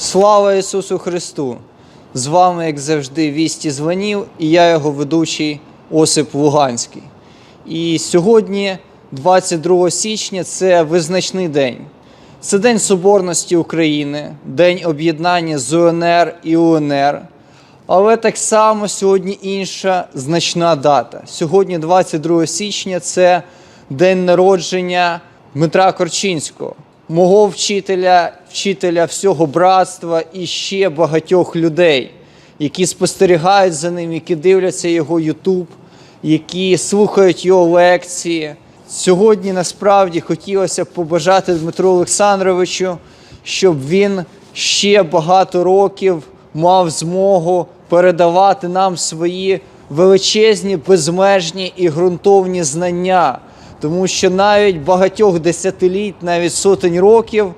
Слава Ісусу Христу! З вами, як завжди, вісті дзвонів, і я його ведучий Осип Луганський. І сьогодні, 22 січня, це визначний день. Це День Соборності України, День об'єднання з УНР і УНР. Але так само сьогодні інша значна дата. Сьогодні, 22 січня, це день народження Дмитра Корчинського, мого вчителя, вчителя всього братства і ще багатьох людей, які спостерігають за ним, які дивляться його Ютуб, які слухають його лекції. Сьогодні насправді хотілося б побажати Дмитру Олександровичу, щоб він ще багато років мав змогу передавати нам свої величезні, безмежні і ґрунтовні знання. Тому що навіть багатьох десятиліть, навіть сотень років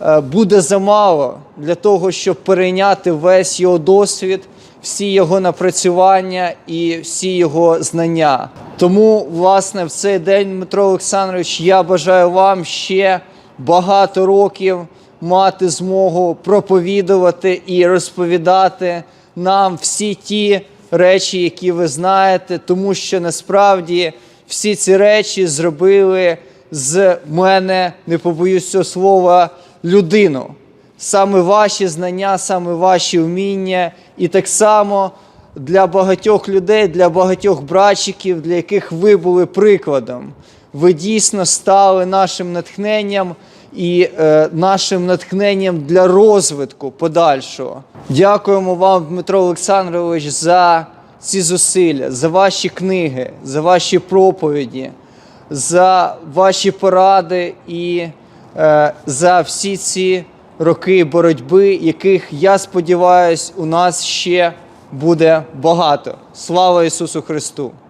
е, буде замало для того, щоб перейняти весь його досвід, всі його напрацювання і всі його знання. Тому, власне, в цей день, Дмитро Олександрович, я бажаю вам ще багато років мати змогу проповідувати і розповідати нам всі ті речі, які ви знаєте, тому що насправді всі ці речі зробили з мене, не побоюсь цього слова, людину. Саме ваші знання, саме ваші вміння, і так само для багатьох людей, для багатьох братчиків, для яких ви були прикладом. Ви дійсно стали нашим натхненням і е, нашим натхненням для розвитку подальшого. Дякуємо вам, Дмитро Олександрович, за ці зусилля, за ваші книги, за ваші проповіді, за ваші поради і е, за всі ці роки боротьби, яких я сподіваюся, у нас ще буде багато. Слава Ісусу Христу!